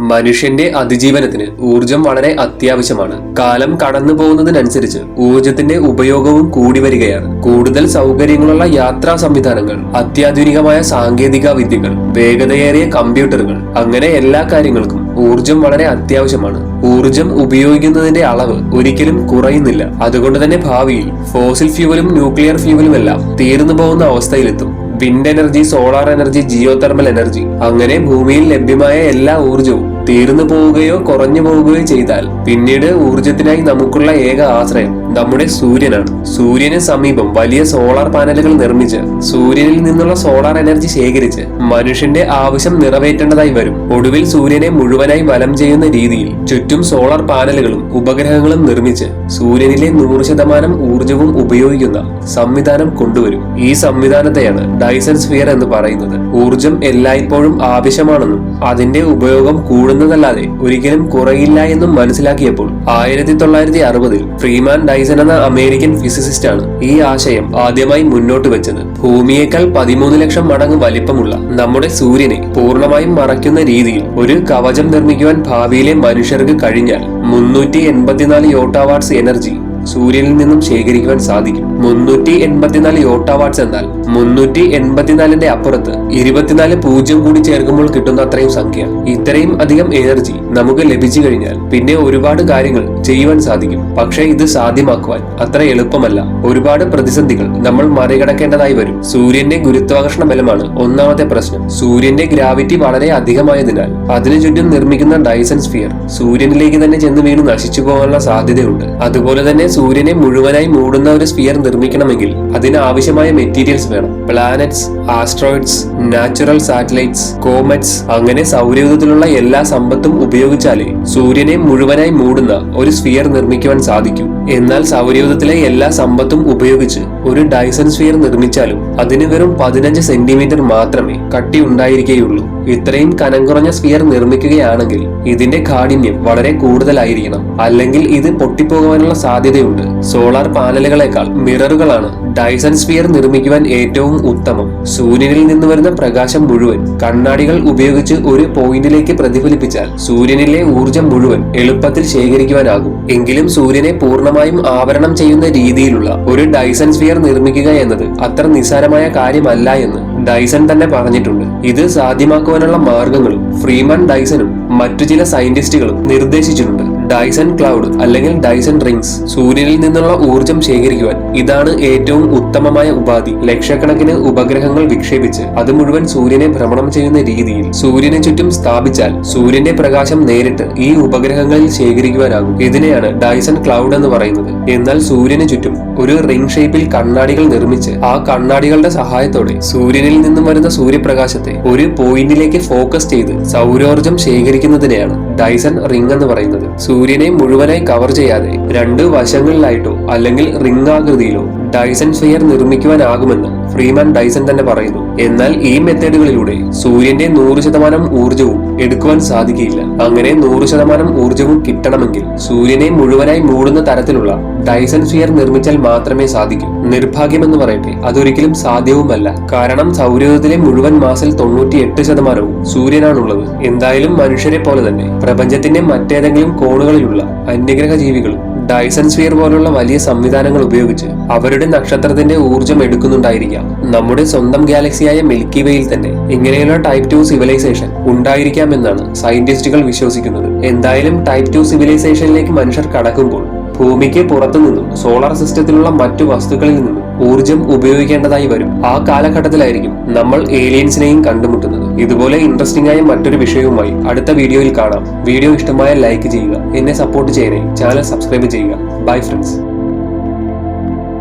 മനുഷ്യന്റെ അതിജീവനത്തിന് ഊർജം വളരെ അത്യാവശ്യമാണ്. കാലം കടന്നു പോകുന്നതിനനുസരിച്ച് ഊർജത്തിന്റെ ഉപയോഗവും കൂടി വരികയാണ്. കൂടുതൽ സൗകര്യങ്ങളുള്ള യാത്രാ സംവിധാനങ്ങൾ അത്യാധുനികമായ സാങ്കേതിക വിദ്യകൾ വേഗതയേറിയ കമ്പ്യൂട്ടറുകൾ അങ്ങനെ എല്ലാ കാര്യങ്ങൾക്കും ഊർജം വളരെ അത്യാവശ്യമാണ്. ഊർജം ഉപയോഗിക്കുന്നതിന്റെ അളവ് ഒരിക്കലും കുറയുന്നില്ല. അതുകൊണ്ട് തന്നെ ഭാവിയിൽ ഫോസിൽ ഫ്യൂവലും ന്യൂക്ലിയർ ഫ്യൂവലും എല്ലാം തീർന്നു പോകുന്ന അവസ്ഥയിലെത്തും. Wind energy solar energy geothermal energy അങ്ങനെ ഭൂമിയിൽ ലഭ്യമായ എല്ലാ ഊർജവും തീർന്നു പോവുകയോ കുറഞ്ഞു പോവുകയോ ചെയ്താൽ പിന്നീട് ഊർജത്തിനായി നമുക്കുള്ള ഏക ആശ്രയം നമ്മുടെ സൂര്യനാണ്. സൂര്യന് സമീപം വലിയ സോളാർ പാനലുകൾ നിർമ്മിച്ച് സൂര്യനിൽ നിന്നുള്ള സോളാർ എനർജി ശേഖരിച്ച് മനുഷ്യന്റെ ആവശ്യം നിറവേറ്റേണ്ടതായി വരും. ഒടുവിൽ സൂര്യനെ മുഴുവനായി വലം ചെയ്യുന്ന രീതിയിൽ ചുറ്റും സോളാർ പാനലുകളും ഉപഗ്രഹങ്ങളും നിർമ്മിച്ച് സൂര്യനിലെ നൂറ് ശതമാനം ഊർജവും ഉപയോഗിക്കുന്ന സംവിധാനം കൊണ്ടുവരും. ഈ സംവിധാനത്തെയാണ് ഡൈസൺ സ്ഫിയർ എന്ന് പറയുന്നത്. ഊർജം എല്ലായ്പ്പോഴും ആവശ്യമാണെന്നും അതിന്റെ ഉപയോഗം കൂടുന്നതല്ലാതെ ഒരിക്കലും കുറയില്ല എന്നും മനസ്സിലാക്കിയപ്പോൾ ആയിരത്തി തൊള്ളായിരത്തി അറുപതിൽ ഫ്രീമാൻ ഡൈസൺ എന്ന അമേരിക്കൻ ഫിസിസിസ്റ്റാണ് ഈ ആശയം ആദ്യമായി മുന്നോട്ട് വെച്ചത്. ഭൂമിയേക്കാൾ പതിമൂന്ന് ലക്ഷം മടങ്ങ് വലിപ്പമുള്ള നമ്മുടെ സൂര്യനെ പൂർണമായും മറയ്ക്കുന്ന രീതിയിൽ ഒരു കവചം നിർമ്മിക്കുവാൻ ഭാവിയിലെ മനുഷ്യർക്ക് കഴിഞ്ഞാൽ മുന്നൂറ്റി എൺപത്തിനാല് യോട്ടാവാട്ട്സ് എനർജി സൂര്യനിൽ നിന്നും ശേഖരിക്കുവാൻ സാധിക്കും. മുന്നൂറ്റി എൺപത്തിനാല് യോട്ടാവാട്ട്സ് എന്നാൽ മുന്നൂറ്റി എൺപത്തിനാലിന്റെ അപ്പുറത്ത് ഇരുപത്തിനാല് പൂജ്യം കൂടി ചേർക്കുമ്പോൾ കിട്ടുന്ന അത്രയും സംഖ്യ. ഇത്രയും അധികം എനർജി നമുക്ക് ലഭിച്ചു കഴിഞ്ഞാൽ പിന്നെ ഒരുപാട് കാര്യങ്ങൾ ചെയ്യുവാൻ സാധിക്കും. പക്ഷേ ഇത് സാധ്യമാക്കുവാൻ അത്ര എളുപ്പമല്ല. ഒരുപാട് പ്രതിസന്ധികൾ നമ്മൾ മറികടക്കേണ്ടതായി വരും. സൂര്യന്റെ ഗുരുത്വാകർഷണ ബലമാണ് ഒന്നാമത്തെ പ്രശ്നം. സൂര്യന്റെ ഗ്രാവിറ്റി വളരെ അധികമായതിനാൽ അതിനു ചുറ്റും നിർമ്മിക്കുന്ന ഡൈസൺ സ്ഫിയർ സൂര്യനിലേക്ക് തന്നെ ചെന്ന് വീണ് നശിച്ചു പോകാനുള്ള സാധ്യതയുണ്ട്. അതുപോലെ തന്നെ സൂര്യനെ മുഴുവനായി മൂടുന്ന ഒരു സ്ഫിയർ നിർമ്മിക്കണമെങ്കിൽ അതിന് ആവശ്യമായ മെറ്റീരിയൽസ് വേണം. Planets asteroids natural satellites comets അങ്ങനെ സൗരയൂഥത്തിലുള്ള എല്ലാ സമ്പത്തും ഉപയോഗിച്ചാലേ സൂര്യനെ മുഴുവനായി മൂടുന്ന ഒരു സ്ഫിയർ നിർമ്മിക്കുവാൻ സാധിക്കൂ. എന്നാൽ സൗരയൂഥത്തിലെ എല്ലാ സമ്പത്തും ഉപയോഗിച്ച് ഒരു ഡൈസൺ സ്ഫിയർ നിർമ്മിച്ചാലും അതിന് വെറും പതിനഞ്ച് സെന്റിമീറ്റർ മാത്രമേ കട്ടി ഉണ്ടായിരിക്കുകയുള്ളൂ. ഇത്രയും കനം കുറഞ്ഞ സ്ഫിയർ നിർമ്മിക്കുകയാണെങ്കിൽ ഇതിന്റെ കാഠിന്യം വളരെ കൂടുതലായിരിക്കണം. അല്ലെങ്കിൽ ഇത് പൊട്ടിപ്പോകുവാനുള്ള സാധ്യതയുണ്ട്. സോളാർ പാനലുകളെക്കാൾ മിററുകളാണ് ഡൈസൺ സ്ഫിയർ നിർമ്മിക്കുവാൻ ഏറ്റവും ഉത്തമം. സൂര്യനിൽ നിന്ന് വരുന്ന പ്രകാശം മുഴുവൻ കണ്ണാടികൾ ഉപയോഗിച്ച് ഒരു പോയിന്റിലേക്ക് പ്രതിഫലിപ്പിച്ചാൽ സൂര്യനിലെ ഊർജം മുഴുവൻ എളുപ്പത്തിൽ ശേഖരിക്കുവാനാകും. എങ്കിലും സൂര്യനെ പൂർണമായും ആവരണം ചെയ്യുന്ന രീതിയിലുള്ള ഒരു ഡൈസൺ സ്ഫിയർ നിർമ്മിക്കുക എന്നത് അത്ര നിസ്സാരമായ കാര്യമല്ല എന്ന് ഡൈസൺ തന്നെ പറഞ്ഞിട്ടുണ്ട്. ഇത് സാധ്യമാക്കുവാനുള്ള മാർഗങ്ങളും ഫ്രീമൺ ഡൈസനും മറ്റു ചില സയന്റിസ്റ്റുകളും നിർദ്ദേശിച്ചിട്ടുണ്ട്. ഡൈസൺ ക്ലൗഡ് അല്ലെങ്കിൽ ഡൈസൺ റിങ്സ് സൂര്യനിൽ നിന്നുള്ള ഊർജം ശേഖരിക്കുവാൻ ഇതാണ് ഏറ്റവും ഉത്തമമായ ഉപാധി. ലക്ഷക്കണക്കിന് ഉപഗ്രഹങ്ങൾ വിക്ഷേപിച്ച് അത് മുഴുവൻ സൂര്യനെ ഭ്രമണം ചെയ്യുന്ന രീതിയിൽ സൂര്യനെ ചുറ്റും സ്ഥാപിച്ചാൽ സൂര്യന്റെ പ്രകാശം നേരിട്ട് ഈ ഉപഗ്രഹങ്ങളിൽ ശേഖരിക്കുവാനാകും. ഇതിനെയാണ് ഡൈസൺ ക്ലൗഡ് എന്ന് പറയുന്നത്. എന്നാൽ സൂര്യന് ചുറ്റും ഒരു റിംഗ് ഷേപ്പിൽ കണ്ണാടികൾ നിർമ്മിച്ച് ആ കണ്ണാടികളുടെ സഹായത്തോടെ സൂര്യനിൽ നിന്നും വരുന്ന സൂര്യപ്രകാശത്തെ ഒരു പോയിന്റിലേക്ക് ഫോക്കസ് ചെയ്ത് സൗരോർജം ശേഖരിക്കുന്നതിനെയാണ് ഡൈസൺ റിംഗ് എന്ന് പറയുന്നത്. സൂര്യനെ മുഴുവനായി കവർ ചെയ്യാതെ രണ്ട് വശങ്ങളിലായിട്ടോ അല്ലെങ്കിൽ റിംഗ് ആകൃതിയിലോ ഡൈസൺ സ്ഫിയർ നിർമ്മിക്കുവാനാകുമെന്ന് ഫ്രീമാൻ ഡൈസൺ തന്നെ പറയുന്നു. എന്നാൽ ഈ മെത്തേഡുകളിലൂടെ സൂര്യന്റെ നൂറ് ശതമാനം ഊർജവും എടുക്കുവാൻ സാധിക്കില്ല അങ്ങനെ നൂറ് ശതമാനം ഊർജവും കിട്ടണമെങ്കിൽ സൂര്യനെ മുഴുവനായി മൂടുന്ന തരത്തിലുള്ള ഡൈസൺ സ്ഫിയർ നിർമ്മിച്ചാൽ മാത്രമേ സാധിക്കൂ. നിർഭാഗ്യമെന്ന് പറയട്ടെ അതൊരിക്കലും സാധ്യവുമല്ല. കാരണം സൗരയൂഥത്തിലെ മുഴുവൻ മാസിൽ തൊണ്ണൂറ്റി എട്ട് ശതമാനവും സൂര്യനാണുള്ളത്. എന്തായാലും മനുഷ്യരെ പോലെ തന്നെ പ്രപഞ്ചത്തിന്റെ മറ്റേതെങ്കിലും കോണുകളിലുള്ള അന്യഗ്രഹ ജീവികളും ഡൈസൺ സ്ഫിയർ പോലുള്ള വലിയ സംവിധാനങ്ങൾ ഉപയോഗിച്ച് അവരുടെ നക്ഷത്രത്തിന്റെ ഊർജം എടുക്കുന്നുണ്ടായിരിക്കാം. നമ്മുടെ സ്വന്തം ഗാലക്സിയായ മിൽക്കി വേയിൽ തന്നെ ഇങ്ങനെയുള്ള ടൈപ്പ് ടു സിവിലൈസേഷൻ ഉണ്ടായിരിക്കാമെന്നാണ് സയന്റിസ്റ്റുകൾ വിശ്വസിക്കുന്നത്. എന്തായാലും ടൈപ്പ് ടു സിവിലൈസേഷനിലേക്ക് മനുഷ്യർ കടക്കുമ്പോൾ ഭൂമിക്ക് പുറത്തു നിന്നും സോളാർ സിസ്റ്റത്തിലുള്ള മറ്റു വസ്തുക്കളിൽ നിന്നും ഊർജം ഉപയോഗിക്കേണ്ടതായി വരും. ആ കാലഘട്ടത്തിലായിരിക്കും നമ്മൾ ഏലിയൻസിനെയും കണ്ടുമുട്ടുന്നത്. ഇതുപോലെ ഇൻട്രസ്റ്റിംഗ് ആയ മറ്റൊരു വിഷയവുമായി അടുത്ത വീഡിയോയിൽ കാണാം. വീഡിയോ ഇഷ്ടമായ ലൈക്ക് ചെയ്യുക. എന്നെ സപ്പോർട്ട് ചെയ്യണേ. ചാനൽ സബ്സ്ക്രൈബ് ചെയ്യുക. Bye friends